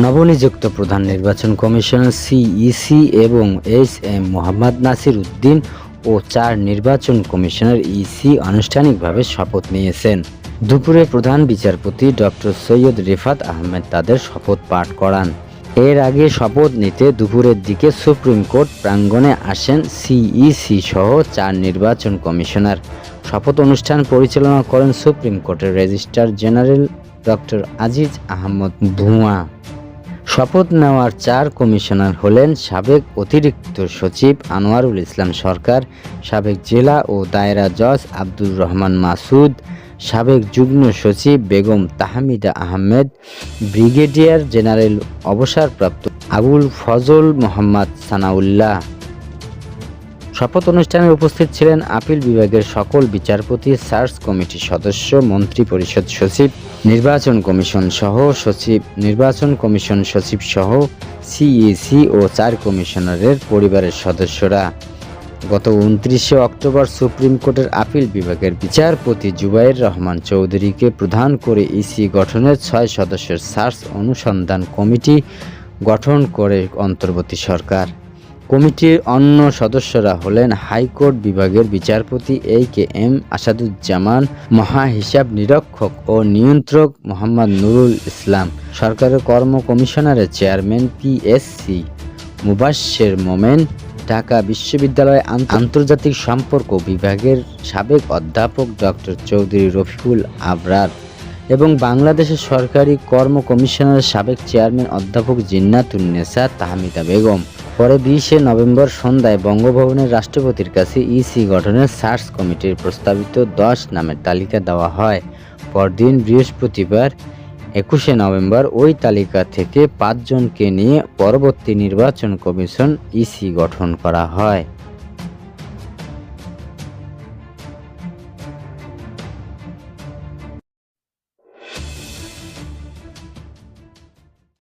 নবনিযুক্ত প্রধান নির্বাচন কমিশনার সিইসি এবং এস এম মোহাম্মদ নাসির উদ্দিন ও চার নির্বাচন কমিশনার ইসি আনুষ্ঠানিকভাবে শপথ নিয়েছেন। দুপুরে প্রধান বিচারপতি ডক্টর সৈয়দ রেফাত আহমেদ তাদের শপথ পাঠ করান। এর আগে শপথ নিতে দুপুরের দিকে সুপ্রিম কোর্ট প্রাঙ্গণে আসেন সিইসি সহ চার নির্বাচন কমিশনার। শপথ অনুষ্ঠান পরিচালনা করেন সুপ্রিম কোর্টের registrar general doctor Aziz Ahmed Bhuiyan. শপথ নেওয়ার চার কমিশনার হলেন সাবেক অতিরিক্ত সচিব আনোয়ারুল ইসলাম সরকার, সাবেক জেলা ও দায়রা জজ আব্দুর রহমান মাসুদ, সাবেক যুগ্ম সচিব বেগম তাহমিদা আহমেদ, ব্রিগেডিয়ার জেনারেল অবসরপ্রাপ্ত আবুল ফজল মোহাম্মদ সানাউল্লাহ। শপথ অনুষ্ঠানে উপস্থিত ছিলেন আপিল বিভাগের সকল বিচারপতি, সার্চ কমিটির সদস্য, মন্ত্রী পরিষদ সচিব, নির্বাচন কমিশন সহ সচিব, নির্বাচন কমিশন সচিব সহ সিইসি ও চার কমিশনারের পরিবারের সদস্যরা। গত উনত্রিশে অক্টোবর সুপ্রিম কোর্টের আপিল বিভাগের বিচারপতি জুবাইর রহমান চৌধুরীকে প্রধান করে ইসি গঠনের ছয় সদস্যের সার্চ অনুসন্ধান কমিটি গঠন করে অন্তর্বর্তী সরকার। কমিটির অন্য সদস্যরা হলেন হাইকোর্ট বিভাগের বিচারপতি এ কে এম আসাদুজ্জামান মহা হিসাব নিরীক্ষক ও নিয়ন্ত্রক মোহাম্মদ নুরুল ইসলাম, সরকারের কর্ম কমিশনারের চেয়ারম্যান পিএসসি মুবাশ্বের মোমেন, ঢাকা বিশ্ববিদ্যালয় আন- আন্তর্জাতিক সম্পর্ক বিভাগের সাবেক অধ্যাপক ডক্টর চৌধুরী রফিকুল আবরার এবং বাংলাদেশের সরকারি কর্ম কমিশনের সাবেক চেয়ারম্যান অধ্যাপক জিন্নাতুন্নেসা তাহমিদা বেগম। পরে বিশে নভেম্বর সন্ধ্যায় বঙ্গভবনের রাষ্ট্রপতির কাছে ইসি গঠনের সার্চ কমিটির প্রস্তাবিত দশ নামের তালিকা দেওয়া হয়। পরদিন বৃহস্পতিবার একুশে নভেম্বর ওই তালিকা থেকে পাঁচজনকে নিয়ে পরবর্তী নির্বাচন কমিশন ইসি গঠন করা হয়।